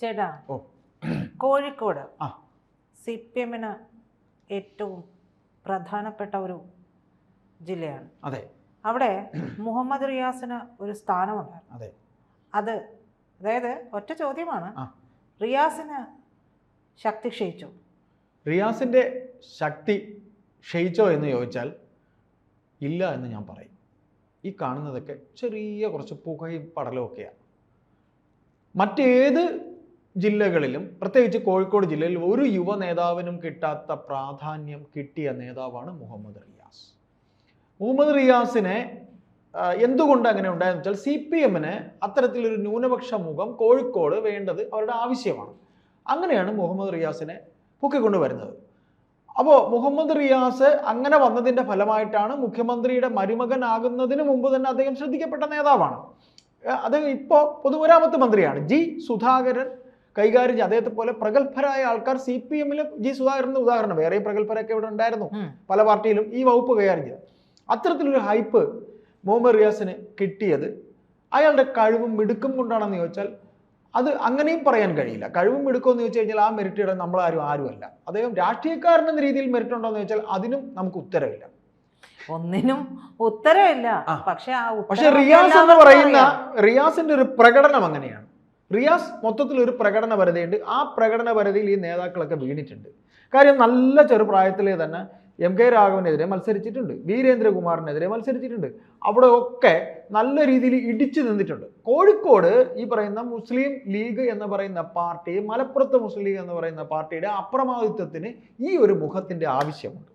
ചേട്ടാ Kozhikode C P എമ്മിന് ഏറ്റവും പ്രധാനപ്പെട്ട ഒരു ജില്ലയാണ്. അതെ. അവിടെ മുഹമ്മദ് റിയാസിന് ഒരു സ്ഥാനമുണ്ടായിരുന്നു. അതെ. അത് അതായത് ഒറ്റ ചോദ്യമാണ്. റിയാസിന് ശക്തി ക്ഷയിച്ചു? റിയാസിന്റെ ശക്തി ക്ഷയിച്ചോ എന്ന് ചോദിച്ചാൽ ഇല്ല എന്ന് ഞാൻ പറയും. ഈ കാണുന്നതൊക്കെ ചെറിയ കുറച്ച് പുകയും പടലും ഒക്കെയാണ് മറ്റേത് ജില്ലകളിലും പ്രത്യേകിച്ച് കോഴിക്കോട് ജില്ലയിൽ ഒരു യുവ നേതാവിനും കിട്ടാത്ത പ്രാധാന്യം കിട്ടിയ നേതാവാണ് മുഹമ്മദ് റിയാസ്. മുഹമ്മദ് റിയാസിനെ എന്തുകൊണ്ട് അങ്ങനെ ഉണ്ടായെന്ന് വെച്ചാൽ സി പി എമ്മിന് അത്തരത്തിലൊരു ന്യൂനപക്ഷ മുഖം കോഴിക്കോട് വേണ്ടത് അവരുടെ ആവശ്യമാണ്. അങ്ങനെയാണ് മുഹമ്മദ് റിയാസിനെ പൊക്കിക്കൊണ്ടുവരുന്നത് അപ്പോൾ മുഹമ്മദ് റിയാസ് അങ്ങനെ വന്നതിന്റെ ഫലമായിട്ടാണ് മുഖ്യമന്ത്രിയുടെ മരുമകനാകുന്നതിന് മുമ്പ് തന്നെ അദ്ദേഹം ശ്രദ്ധിക്കപ്പെട്ട നേതാവാണ്. അദ്ദേഹം ഇപ്പോൾ പൊതുമരാമത്ത് മന്ത്രിയാണ്. ജി സുധാകരൻ കൈകാര്യം ചെയ്യ. അദ്ദേഹത്തെ പോലെ പ്രഗത്ഭരായ ആൾക്കാർ സി പി എമ്മിൽ ജി സുധാകരന്റെ ഉദാഹരണം. വേറെ പ്രഗത്ഭരൊക്കെ ഇവിടെ ഉണ്ടായിരുന്നു. പല പാർട്ടിയിലും ഈ വകുപ്പ് കൈകാര്യം ചെയ്തത് അത്തരത്തിലൊരു ഹൈപ്പ് മുഹമ്മദ് റിയാസിന് കിട്ടിയത് അയാളുടെ കഴിവും മിടുക്കും കൊണ്ടാണെന്ന് ചോദിച്ചാൽ അത് അങ്ങനെയും പറയാൻ കഴിയില്ല. കഴിവും മിടുക്കും എന്ന് ചോദിച്ചു കഴിഞ്ഞാൽ ആ മെറിറ്റ് ഇടാൻ നമ്മളാരും ആരുമല്ല. അദ്ദേഹം രാഷ്ട്രീയക്കാരൻ എന്ന രീതിയിൽ മെറിറ്റ് ഉണ്ടോ എന്ന് ചോദിച്ചാൽ അതിനും നമുക്ക് ഉത്തരവില്ല. ഒന്നിനും ഉത്തരവില്ല. പക്ഷെ പക്ഷെ റിയാസ് എന്ന് പറയുന്ന റിയാസിന്റെ ഒരു പ്രകടനം അങ്ങനെയാണ്. റിയാസ് മൊത്തത്തിൽ ഒരു പ്രകടന പരിധിയുണ്ട്. ആ പ്രകടന ഈ നേതാക്കളൊക്കെ വീണിട്ടുണ്ട്. കാര്യം നല്ല ചെറുപ്രായത്തിലെ തന്നെ എം കെ രാഘവനെതിരെ മത്സരിച്ചിട്ടുണ്ട്. വീരേന്ദ്രകുമാറിനെതിരെ മത്സരിച്ചിട്ടുണ്ട്. അവിടെ ഒക്കെ നല്ല രീതിയിൽ ഇടിച്ചു നിന്നിട്ടുണ്ട്. കോഴിക്കോട് ഈ പറയുന്ന മുസ്ലിം ലീഗ് എന്ന് പറയുന്ന പാർട്ടി മലപ്പുറത്ത് മുസ്ലിം ലീഗ് എന്ന് പറയുന്ന പാർട്ടിയുടെ അപ്രമാദിത്വത്തിന് ഈ ഒരു മുഖത്തിന്റെ ആവശ്യമുണ്ട്.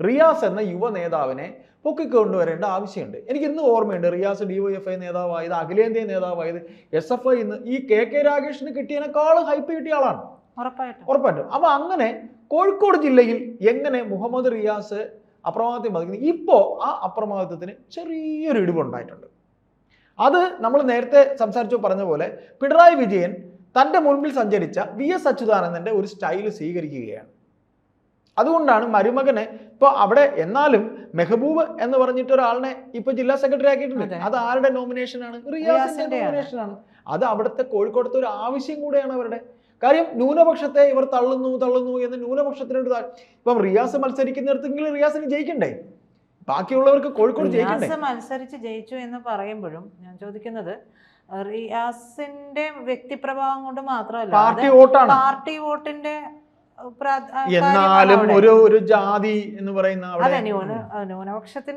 റിയാസ് എന്ന യുവ നേതാവിനെ പൊക്കിക്കൊണ്ടുവരേണ്ട ആവശ്യമുണ്ട്. എനിക്ക് ഇന്ന് ഓർമ്മയുണ്ട് Riyas D Y F I നേതാവായത് അഖിലേന്ത്യ നേതാവായത് എസ് എഫ് ഐ ഇന്ന് ഈ കെ കെ രാഗേഷിന് കിട്ടിയതിനേക്കാളും ഹൈപ്പ് കിട്ടിയ ആളാണ്. ഉറപ്പായിട്ടും. അപ്പൊ അങ്ങനെ കോഴിക്കോട് ജില്ലയിൽ എങ്ങനെ മുഹമ്മദ് റിയാസ് അപ്രമാദിത്വം ബാധിക്കുന്നു ഇപ്പോൾ ആ അപ്രമാദിത്വത്തിന് ചെറിയൊരു ഇടിവുണ്ടായിട്ടുണ്ട്. അത് നമ്മൾ നേരത്തെ സംസാരിച്ചു പറഞ്ഞ പോലെ പിണറായി വിജയൻ തന്റെ മുൻപിൽ സഞ്ചരിച്ച വി എസ് അച്യുതാനന്ദന്റെ ഒരു സ്റ്റൈൽ സ്വീകരിക്കുകയാണ്. അതുകൊണ്ടാണ് മരുമകനെ ഇപ്പോൾ അവിടെ എന്നാലും മെഹബൂബ് എന്ന് പറഞ്ഞിട്ട് ഒരാളിനെ ഇപ്പൊ ജില്ലാ സെക്രട്ടറി ആക്കിയിട്ടുണ്ട്. അത്. ആരുടെ നോമിനേഷൻ ആണ്? റിയാസിന്റെ ആണ്. അത് അവിടുത്തെ കോഴിക്കോടത്തെ ഒരു ആവശ്യം കൂടെയാണ് അവരുടെ. കാര്യം ന്യൂനപക്ഷത്തെ ഇവർ തള്ളുന്നു തള്ളുന്നു എന്ന് ന്യൂനപക്ഷത്തിനോട് ഇപ്പം റിയാസ് മത്സരിക്കുന്നിടത്തെങ്കിലും റിയാസിന് ജയിക്കണ്ടേ? ബാക്കിയുള്ളവർക്ക് കോഴിക്കോട് ജയിക്കണ്ടേ? മത്സരിച്ച് ജയിച്ചു എന്ന് പറയുമ്പോഴും ഞാൻ ചോദിക്കുന്നത് റിയാസിന്റെ വ്യക്തിപ്രഭാവം കൊണ്ട് മാത്രമല്ല പാർട്ടി വോട്ടാണ്. പാർട്ടി വോട്ടിന്റെ എന്നാലും ഒരു ഒരു ജാതി എന്ന് പറയുന്ന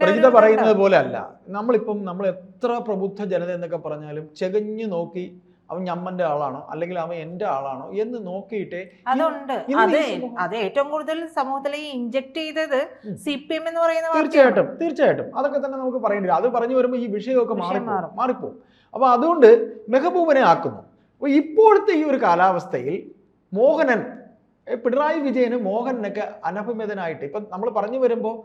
പ്രജിത പറയുന്നത്. പോലെ അല്ല നമ്മളിപ്പം നമ്മൾ എത്ര പ്രബുദ്ധ ജനത എന്നൊക്കെ പറഞ്ഞാലും ചെകഞ്ഞു നോക്കി അവൻ ഞമ്മന്റെ ആളാണോ അല്ലെങ്കിൽ അവൻ എന്റെ ആളാണോ എന്ന് നോക്കിയിട്ടേ അതുണ്ട് അതെ അത് ഏറ്റവും കൂടുതൽ സമൂഹത്തിലേക്ക് ഇഞ്ചക്ട് ചെയ്തത്. സി പി എം എന്ന് പറയുന്ന. തീർച്ചയായിട്ടും തീർച്ചയായിട്ടും അതൊക്കെ തന്നെ നമുക്ക് പറയേണ്ടി വരും അത് പറഞ്ഞു വരുമ്പോൾ ഈ വിഷയമൊക്കെ മാറി മാറിപ്പോകും മാറും. മാറിപ്പോകും അപ്പോൾ അതുകൊണ്ട് മെഹബൂബിനെ ആക്കുന്നു അപ്പൊ ഇപ്പോഴത്തെ ഈ ഒരു കാലാവസ്ഥയിൽ മോഹനൻ പിണറായി വിജയന് മോഹനൊക്കെ അനഭിമിതനായിട്ട്. ഇപ്പം നമ്മൾ പറഞ്ഞു വരുമ്പോൾ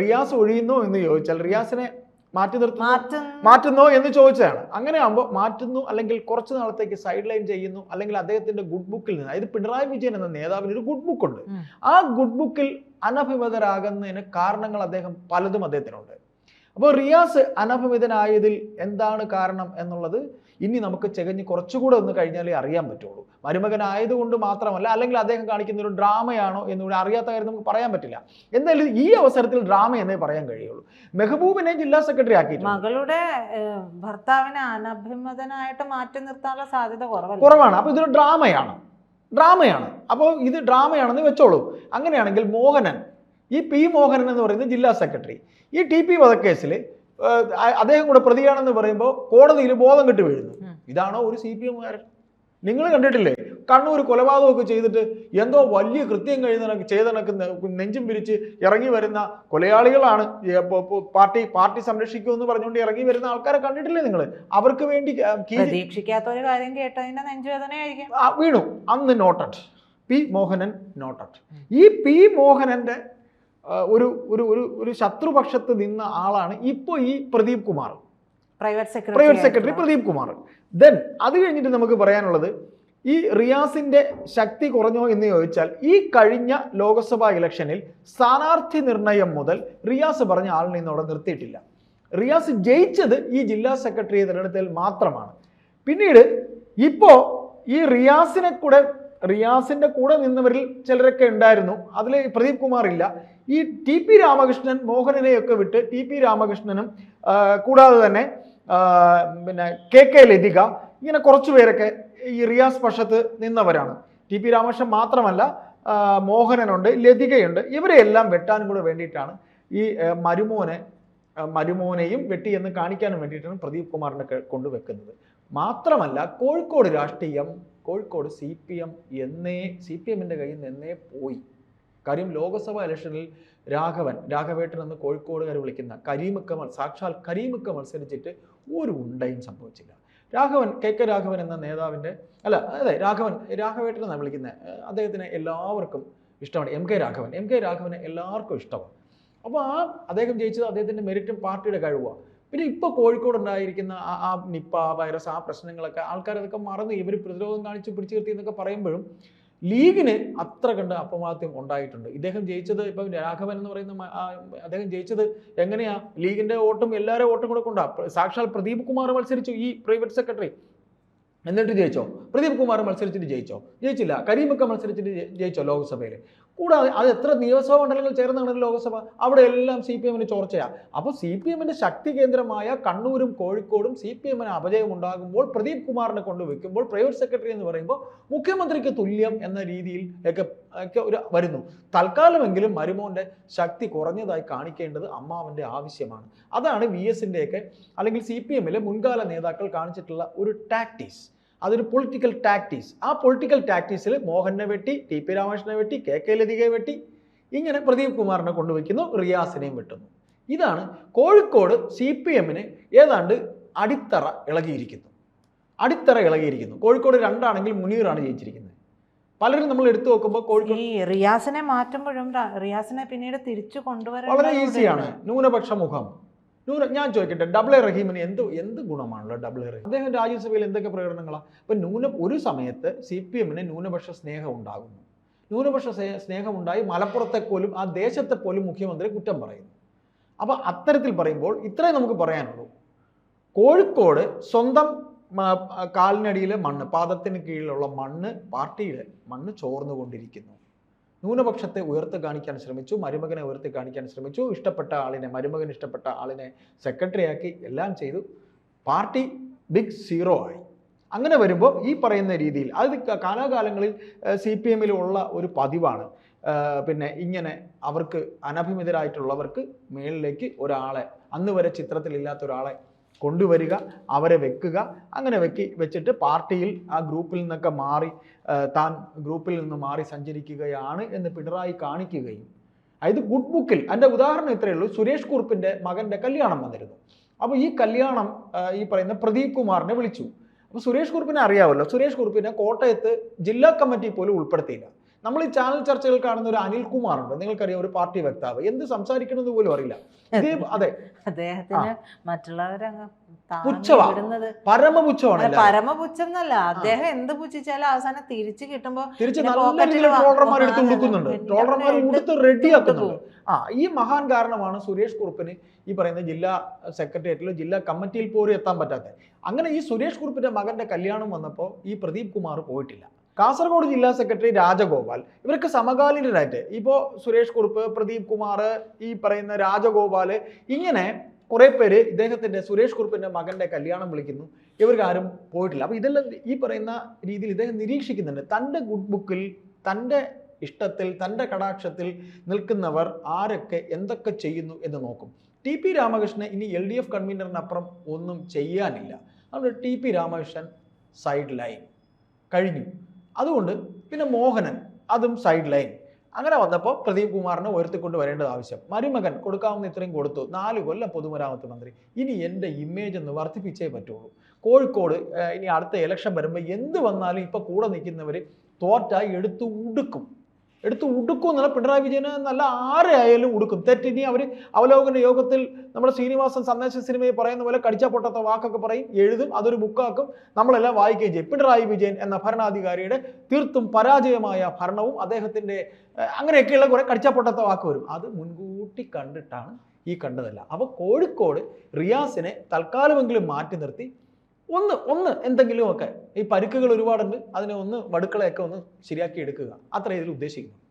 റിയാസ് ഒഴിയുന്നോ എന്ന് ചോദിച്ചാൽ റിയാസിനെ മാറ്റി നിർത്തുന്നു മാറ്റുന്നോ. എന്ന് ചോദിച്ചതാണ്. അങ്ങനെ ആകുമ്പോൾ മാറ്റുന്നു അല്ലെങ്കിൽ കുറച്ച് നാളത്തേക്ക് സൈഡ് ലൈൻ ചെയ്യുന്നു അല്ലെങ്കിൽ അദ്ദേഹത്തിന്റെ ഗുഡ് ബുക്കിൽ നിന്ന് അതായത് പിണറായി വിജയൻ എന്ന നേതാവിന് ഒരു ഗുഡ് ബുക്ക് ഉണ്ട്. ആ ഗുഡ് ബുക്കിൽ അനഭിമതരാകുന്നതിന് കാരണങ്ങൾ അദ്ദേഹം പലതും അദ്ദേഹത്തിനുണ്ട്. അപ്പോൾ റിയാസ് അനഭിമിതനായതിൽ എന്താണ് കാരണം എന്നുള്ളത് ഇനി നമുക്ക് ചെകഞ്ഞ് കുറച്ചുകൂടെ ഒന്ന് കഴിഞ്ഞാലേ അറിയാൻ പറ്റുള്ളൂ. മരുമകനായതുകൊണ്ട് മാത്രമല്ല അല്ലെങ്കിൽ അദ്ദേഹം കാണിക്കുന്ന ഒരു ഡ്രാമയാണോ എന്നുകൂടെ അറിയാത്ത കാര്യം നമുക്ക് പറയാൻ പറ്റില്ല. എന്തായാലും ഈ അവസരത്തിൽ ഡ്രാമ എന്നേ പറയാൻ കഴിയുള്ളൂ. മെഹബൂബിനെ ജില്ലാ സെക്രട്ടറി ആക്കി മകളുടെ ഭർത്താവിനെ അനഭിമതനായിട്ട് മാറ്റി നിർത്താനുള്ള സാധ്യത കുറവാണ് കുറവാണ്. അപ്പോൾ ഇതൊരു ഡ്രാമയാണ്. ഡ്രാമയാണ്. അപ്പോൾ ഇത് ഡ്രാമയാണെന്ന് വെച്ചോളൂ. അങ്ങനെയാണെങ്കിൽ മോഹനൻ ഈ പി മോഹനൻ എന്ന് പറയുന്ന ജില്ലാ സെക്രട്ടറി. ഈ ടി പി വധക്കേസിൽ അദ്ദേഹം കൂടെ പ്രതിയാണെന്ന് പറയുമ്പോൾ കോടതിയിൽ ബോധം കെട്ട് വീഴുന്നു. ഇതാണോ ഒരു സി പി എമ്മുകാരൻ? നിങ്ങൾ കണ്ടിട്ടില്ലേ? കണ്ണൂർ കൊലപാതകമൊക്കെ ചെയ്തിട്ട് എന്തോ വലിയ കൃത്യം കഴിയുന്ന ചെയ്തണക്ക് നെഞ്ചും പിരിച്ച് ഇറങ്ങി വരുന്ന കൊലയാളികളാണ്. ഈ പ- പ- പാർട്ടി സംരക്ഷിക്കൂ എന്ന് പറഞ്ഞുകൊണ്ട് ഇറങ്ങി വരുന്ന ആൾക്കാരെ കണ്ടിട്ടില്ലേ നിങ്ങൾ? അവർക്ക് വേണ്ടി ആ, പ്രതീക്ഷിക്കാത്ത ഒരു കാര്യം കേട്ടതിന്റെ നെഞ്ചുവേദനയായിരിക്കും. വീണു. അന്ന് നോട്ടഡ്. P Mohanan noted. ഈ പി മോഹനന്റെ ഒരു ഒരു ഒരു ഒരു ശത്രുപക്ഷത്ത് നിന്ന ആളാണ് ഇപ്പോൾ ഈ Pradeep Kumar. Private secretary private secretary Pradeep Kumar. Then അത് കഴിഞ്ഞിട്ട് നമുക്ക് പറയാനുള്ളത് ഈ റിയാസിന്റെ ശക്തി കുറഞ്ഞോ എന്ന് ചോദിച്ചാൽ ഈ കഴിഞ്ഞ ലോക്സഭാ ഇലക്ഷനിൽ സ്ഥാനാർത്ഥി നിർണയം മുതൽ റിയാസ് പറഞ്ഞ ആളിനെ അവിടെ നിർത്തിയിട്ടില്ല. റിയാസ് ജയിച്ചത് ഈ ജില്ലാ സെക്രട്ടറി തിരഞ്ഞെടുപ്പിൽ മാത്രമാണ്. പിന്നീട് ഇപ്പോ ഈ റിയാസിനെ കൂടെ റിയാസിന്റെ കൂടെ നിന്നവരിൽ ചിലരൊക്കെ ഉണ്ടായിരുന്നു. അതിൽ പ്രദീപ് കുമാർ ഇല്ല. ഈ ടി പി രാമകൃഷ്ണൻ മോഹനനെയൊക്കെ വിട്ട് ടി പി രാമകൃഷ്ണനും കൂടാതെ തന്നെ പിന്നെ കെ കെ ലതിക ഇങ്ങനെ കുറച്ചു പേരൊക്കെ ഈ റിയാസ് പക്ഷത്ത് നിന്നവരാണ്. ടി പി രാമകൃഷ്ണൻ മാത്രമല്ല മോഹനനുണ്ട് ലതികയുണ്ട്. ഇവരെയെല്ലാം വെട്ടാൻ കൂടെ വേണ്ടിയിട്ടാണ് ഈ മരുമോനെ മരുമോനെയും വെട്ടി എന്ന് കാണിക്കാനും വേണ്ടിയിട്ടാണ് പ്രദീപ് കുമാറിനെ കൊണ്ടുവെക്കുന്നത്. മാത്രമല്ല കോഴിക്കോട് രാഷ്ട്രീയം കോഴിക്കോട് സി പി എം എന്നേ സി പി എമ്മിന്റെ കയ്യിൽ നിന്ന് എന്നേ പോയി. കാര്യം ലോക്സഭാ ഇലക്ഷനിൽ രാഘവൻ രാഘവേട്ടൻ എന്ന് കോഴിക്കോടുകാർ വിളിക്കുന്ന കരീമുക്ക സാക്ഷാൽ കരീമുക്ക മത്സരിച്ചിട്ട് ഒരു ഉണ്ടയും സംഭവിച്ചില്ല. രാഘവൻ കെ കെ രാഘവൻ എന്ന നേതാവിന്റെ അല്ല അതെ രാഘവൻ രാഘവേട്ടൻ എന്നാണ് വിളിക്കുന്നത് അദ്ദേഹത്തിന് എല്ലാവർക്കും ഇഷ്ടമാണ്. M K Raghavan M K Raghavan എല്ലാവർക്കും ഇഷ്ടമാണ്. അപ്പോൾ ആ അദ്ദേഹം ജയിച്ചത് അദ്ദേഹത്തിന്റെ മെറിറ്റും പാർട്ടിയുടെ കഴിവാണ്. പിന്നെ ഇപ്പോൾ കോഴിക്കോട് ഉണ്ടായിരിക്കുന്ന ആ നിപ്പ വൈറസ് ആ പ്രശ്നങ്ങളൊക്കെ ആൾക്കാർ അതൊക്കെ മറന്ന് ഇവർ പ്രതിരോധം കാണിച്ച് പിടിച്ചു നിർത്തി എന്നൊക്കെ പറയുമ്പോഴും ലീഗിന് അത്ര കണ്ട് അപമാദ്യം ഉണ്ടായിട്ടുണ്ട്. ഇദ്ദേഹം ജയിച്ചത് ഇപ്പം രാഘവൻ എന്ന് പറയുന്ന അദ്ദേഹം ജയിച്ചത് എങ്ങനെയാ? ലീഗിന്റെ വോട്ടും എല്ലാവരുടെ വോട്ടും കൂടെ കൊണ്ടാ. സാക്ഷാൽ പ്രദീപ് കുമാർ മത്സരിച്ചു ഈ പ്രൈവറ്റ് സെക്രട്ടറി. എന്നിട്ട് ജയിച്ചോ? പ്രദീപ് കുമാർ മത്സരിച്ചിട്ട് ജയിച്ചോ? ജയിച്ചില്ല. കരീമൊക്കെ മത്സരിച്ചിട്ട് ജയിച്ചോ ലോക്സഭയിൽ കൂടാതെ അത് എത്ര നിയമസഭാ മണ്ഡലങ്ങൾ ചേർന്നാണ് ലോക്സഭ? അവിടെ എല്ലാം സി പി എമ്മിന് ചോർച്ചയാണ് അപ്പോൾ സി പി എമ്മിന്റെ ശക്തി കേന്ദ്രമായ കണ്ണൂരും കോഴിക്കോടും സി പി എമ്മിന് അപജയം ഉണ്ടാകുമ്പോൾ പ്രദീപ് കുമാറിനെ കൊണ്ട് വെക്കുമ്പോൾ പ്രൈവറ്റ് സെക്രട്ടറി എന്ന് പറയുമ്പോൾ മുഖ്യമന്ത്രിക്ക് തുല്യം എന്ന രീതിയിൽ ഒക്കെ ഒക്കെ ഒരു വരുന്നു. തൽക്കാലമെങ്കിലും മരുമോന്റെ ശക്തി കുറഞ്ഞതായി കാണിക്കേണ്ടത് അമ്മാവന്റെ ആവശ്യമാണ്. അതാണ് വി എസിന്റെയൊക്കെ അല്ലെങ്കിൽ സി പി എമ്മിലെ മുൻകാല നേതാക്കൾ കാണിച്ചിട്ടുള്ള ഒരു ടാക്ടീസ് അതൊരു പൊളിറ്റിക്കൽ ടാക്ടീസ് ആ പൊളിറ്റിക്കൽ ടാക്ടീസിൽ മോഹനെ വെട്ടി ടി പി രാമകൃഷ്ണനെ വെട്ടി കെ കെ ലതികയെ വെട്ടി ഇങ്ങനെ പ്രദീപ് കുമാറിനെ കൊണ്ടുവയ്ക്കുന്നു റിയാസിനെയും വെട്ടുന്നു. ഇതാണ് കോഴിക്കോട് സി പി എമ്മിന് ഏതാണ്ട് അടിത്തറ ഇളകിയിരിക്കുന്നു. അടിത്തറ ഇളകിയിരിക്കുന്നു. കോഴിക്കോട് രണ്ടാണെങ്കിൽ മുനീറാണ് ജയിച്ചിരിക്കുന്നത്. പലരും നമ്മൾ എടുത്തു നോക്കുമ്പോൾ കോഴിക്കോട് ഈ റിയാസിനെ മാറ്റുമ്പോഴും റിയാസിനെ പിന്നീട് തിരിച്ചു കൊണ്ടുവരാൻ വളരെ ഈസിയാണ് ന്യൂനപക്ഷ മുഖം. ന്യൂന ഞാൻ ചോദിക്കട്ടെ ഡബിൾ എ റഹീമിന് എന്ത് എന്ത് ഗുണമാണല്ലോ ഡബിൾ എ റഹീം അദ്ദേഹം രാജ്യസഭയിൽ എന്തൊക്കെ പ്രകടനങ്ങളാണ് ഇപ്പം ന്യൂന ഒരു സമയത്ത് സി പി എമ്മിന് ന്യൂനപക്ഷ സ്നേഹം ഉണ്ടാകുന്നു. ന്യൂനപക്ഷ സ്നേഹം സ്നേഹമുണ്ടായി മലപ്പുറത്തെ പോലും ആ ദേശത്തെ പോലും മുഖ്യമന്ത്രി കുറ്റം പറയുന്നു. അപ്പോൾ അത്തരത്തിൽ പറയുമ്പോൾ ഇത്രേ നമുക്ക് പറയാനുള്ളൂ. കോഴിക്കോട് സ്വന്തം കാലിനടിയിലെ മണ്ണ് പാദത്തിന് കീഴിലുള്ള മണ്ണ് പാർട്ടിയുടെ മണ്ണ് ചോർന്നുകൊണ്ടിരിക്കുന്നു. ന്യൂനപക്ഷത്തെ ഉയർത്തി കാണിക്കാൻ ശ്രമിച്ചു മരുമകനെ ഉയർത്തി കാണിക്കാൻ ശ്രമിച്ചു ഇഷ്ടപ്പെട്ട ആളിനെ മരുമകൻ ഇഷ്ടപ്പെട്ട ആളിനെ സെക്രട്ടറിയാക്കി എല്ലാം ചെയ്തു. പാർട്ടി ബിഗ് സീറോ ആയി. അങ്ങനെ വരുമ്പോൾ ഈ പറയുന്ന രീതിയിൽ അത് കാലാകാലങ്ങളിൽ സി പി എമ്മിലുള്ള ഒരു പതിവാണ്. പിന്നെ ഇങ്ങനെ അവർക്ക് അനഭിമിതരായിട്ടുള്ളവർക്ക് മേളിലേക്ക് ഒരാളെ അന്ന് വരെ ചിത്രത്തിലില്ലാത്ത ഒരാളെ കൊണ്ടുവരിക അവരെ വെക്കുക. അങ്ങനെ വെക്കി വെച്ചിട്ട് പാർട്ടിയിൽ ആ ഗ്രൂപ്പിൽ നിന്നൊക്കെ മാറി താൻ ഗ്രൂപ്പിൽ നിന്ന് മാറി സഞ്ചരിക്കുകയാണ് എന്ന് പിണറായി കാണിക്കുകയും. അതായത് ഗുഡ് ബുക്കിൽ എന്റെ ഉദാഹരണം ഇത്രയേ ഉള്ളൂ സുരേഷ് കുറുപ്പിന്റെ മകന്റെ കല്യാണം വന്നിരുന്നു. അപ്പോൾ ഈ കല്യാണം ഈ പറയുന്ന പ്രദീപ് കുമാറിനെ വിളിച്ചു. അപ്പോൾ സുരേഷ് കുറുപ്പിനെ അറിയാമല്ലോ സുരേഷ് കുറുപ്പിനെ കോട്ടയത്ത് ജില്ലാ കമ്മിറ്റി പോലും ഉൾപ്പെടുത്തിയില്ല. നമ്മൾ ഈ ചാനൽ ചർച്ചകൾ കാണുന്ന ഒരു അനിൽകുമാർ ഉണ്ട് നിങ്ങൾക്കറിയാം ഒരു പാർട്ടി വക്താവ്. എന്ത് സംസാരിക്കണമെന്ന് പോലും അറിയില്ല. അതെ. അദ്ദേഹത്തിന് പരമപുച്ഛമാണ് പരമപുച്ഛം എന്നല്ല അദ്ദേഹം എന്ത് പുച്ഛിച്ചാലും അവസാനം തിരിച്ചു കിട്ടുമ്പോ തിരിച്ച് നല്ല രീതിയിൽ ട്രോളർമാർ എടുത്ത് ട്രോളർമാർ റെഡിയാക്കുന്നുണ്ട്. ആ ഈ മഹാൻ കാരണമാണ് സുരേഷ് കുറുപ്പിന് ഈ പറയുന്ന ജില്ലാ സെക്രട്ടേറിയറ്റിലോ ജില്ലാ കമ്മിറ്റിയിൽ പോലും എത്താൻ പറ്റാത്തത്. അങ്ങനെ ഈ സുരേഷ് കുറുപ്പിന്റെ മകന്റെ കല്യാണം വന്നപ്പോൾ ഈ പ്രദീപ് കുമാർ പോയിട്ടില്ല. കാസർഗോഡ് ജില്ലാ സെക്രട്ടറി രാജഗോപാൽ. ഇവർക്ക് സമകാലീനരായിട്ട് ഇപ്പോൾ സുരേഷ് കുറുപ്പ് പ്രദീപ് കുമാർ ഈ പറയുന്ന രാജഗോപാൽ ഇങ്ങനെ കുറേ പേര് ഇദ്ദേഹത്തിന്റെ സുരേഷ് കുറുപ്പിന്റെ മകന്റെ കല്യാണം വിളിക്കുന്നു. ഇവർക്കാരും പോയിട്ടില്ല. അപ്പോൾ ഇതെല്ലാം ഈ പറയുന്ന രീതിയിൽ ഇദ്ദേഹം നിരീക്ഷിക്കുന്നുണ്ട്. തന്റെ ഗുഡ് ബുക്കിൽ തന്റെ ഇഷ്ടത്തിൽ തന്റെ കടാക്ഷത്തിൽ നിൽക്കുന്നവർ ആരൊക്കെ എന്തൊക്കെ ചെയ്യുന്നു എന്ന് നോക്കും. ടി പി രാമകൃഷ്ണൻ ഇനി എൽ ഡി എഫ് കൺവീനറിനപ്പുറം ഒന്നും ചെയ്യാനില്ല. അതുകൊണ്ട് T P Ramakrishnan side line. കഴിഞ്ഞു. അതുകൊണ്ട് പിന്നെ മോഹനൻ അതും സൈഡ് ലൈൻ അങ്ങനെ വന്നപ്പോൾ പ്രദീപ് കുമാറിനെ ഉയർത്തിക്കൊണ്ട് വരേണ്ടത് ആവശ്യം. മരുമകൻ കൊടുക്കാവുന്ന ഇത്രയും കൊടുത്തു. നാല് കൊല്ലം പൊതുമരാമത്ത് മന്ത്രി. ഇനി എന്റെ ഇമേജ് ഒന്ന് വർദ്ധിപ്പിച്ചേ പറ്റുള്ളൂ. കോഴിക്കോട് ഇനി അടുത്ത ഇലക്ഷൻ വരുമ്പോൾ എന്ത് വന്നാലും ഇപ്പോൾ കൂടെ നിൽക്കുന്നവർ തോറ്റായി എടുത്തു ഉടുക്കും. എടുത്ത് ഉടുക്കും എന്നുള്ള പിണറായി വിജയന് നല്ല ആരെയായാലും ഉടുക്കും. തെറ്റിനി അവർ അവലോകന യോഗത്തിൽ നമ്മുടെ ശ്രീനിവാസൻ സന്ദേശ സിനിമയിൽ പറയുന്ന പോലെ കടിച്ച പൊട്ടാത്ത വാക്കൊക്കെ പറയും എഴുതും അതൊരു ബുക്കാക്കും നമ്മളെല്ലാം വായിക്കുകയും ചെയ്യും. പിണറായി വിജയൻ എന്ന ഭരണാധികാരിയുടെ തീർത്തും പരാജയമായ ഭരണവും അദ്ദേഹത്തിന്റെ അങ്ങനെയൊക്കെയുള്ള കുറെ കടിച്ച പൊട്ടാത്ത വാക്ക് വരും. അത് മുൻകൂട്ടി കണ്ടിട്ടാണ് ഈ കണ്ടതല്ല. അപ്പോൾ കോഴിക്കോട് റിയാസിനെ തൽക്കാലമെങ്കിലും മാറ്റി നിർത്തി ഒന്ന് ഒന്ന് എന്തെങ്കിലുമൊക്കെ. ഈ പരുക്കുകൾ ഒരുപാടുണ്ട്. അതിനെ ഒന്ന് വടുക്കളെയൊക്കെ ഒന്ന് ശരിയാക്കി എടുക്കുക. അത്ര ഇതിൽ ഉദ്ദേശിക്കുന്നു